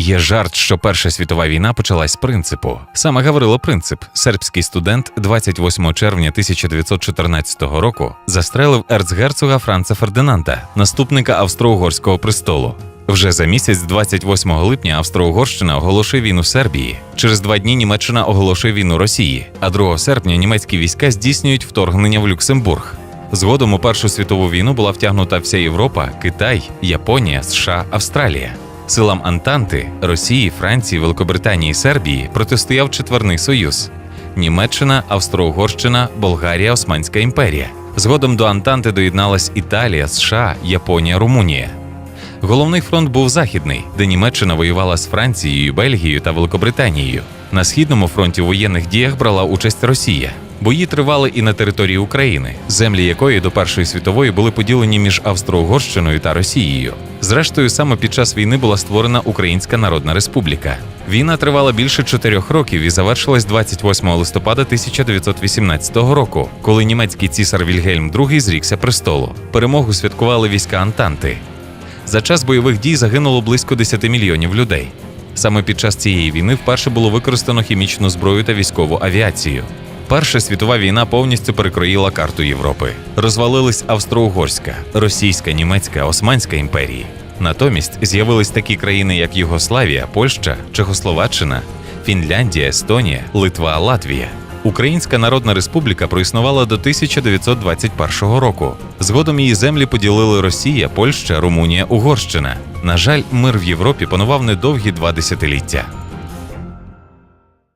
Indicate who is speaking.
Speaker 1: Є жарт, що Перша світова війна почалась з принципу. Саме Гаврило Принцип, сербський студент, 28 червня 1914 року застрелив ерцгерцога Франца Фердинанда, наступника австро-угорського престолу. Вже за місяць, 28 липня, Австро-Угорщина оголошує війну Сербії. Через два дні Німеччина оголошує війну Росії, а 2 серпня німецькі війська здійснюють вторгнення в Люксембург. Згодом у Першу світову війну була втягнута вся Європа, Китай, Японія, США, Австралія. Силам Антанти Росії, Франції, Великобританії, Сербії протистояв Четверний Союз. Німеччина, Австро-Угорщина, Болгарія, Османська імперія. Згодом до Антанти доєдналась Італія, США, Японія, Румунія. Головний фронт був західний, де Німеччина воювала з Францією, Бельгією та Великобританією. На східному фронті у воєнних діях брала участь Росія. Бої тривали і на території України, землі якої до Першої світової були поділені між Австро-Угорщиною та Росією. Зрештою, саме під час війни була створена Українська Народна Республіка. Війна тривала більше чотирьох років і завершилась 28 листопада 1918 року, коли німецький цісар Вільгельм II зрікся престолу. Перемогу святкували війська Антанти. За час бойових дій загинуло близько 10 мільйонів людей. Саме під час цієї війни вперше було використано хімічну зброю та військову авіацію. Перша світова війна повністю перекроїла карту Європи. Розвалились Австро-Угорська, Російська, Німецька, Османська імперії. Натомість з'явились такі країни, як Югославія, Польща, Чехословаччина, Фінляндія, Естонія, Литва, Латвія. Українська Народна Республіка проіснувала до 1921 року. Згодом її землі поділили Росія, Польща, Румунія, Угорщина. На жаль, мир в Європі панував недовгі два десятиліття.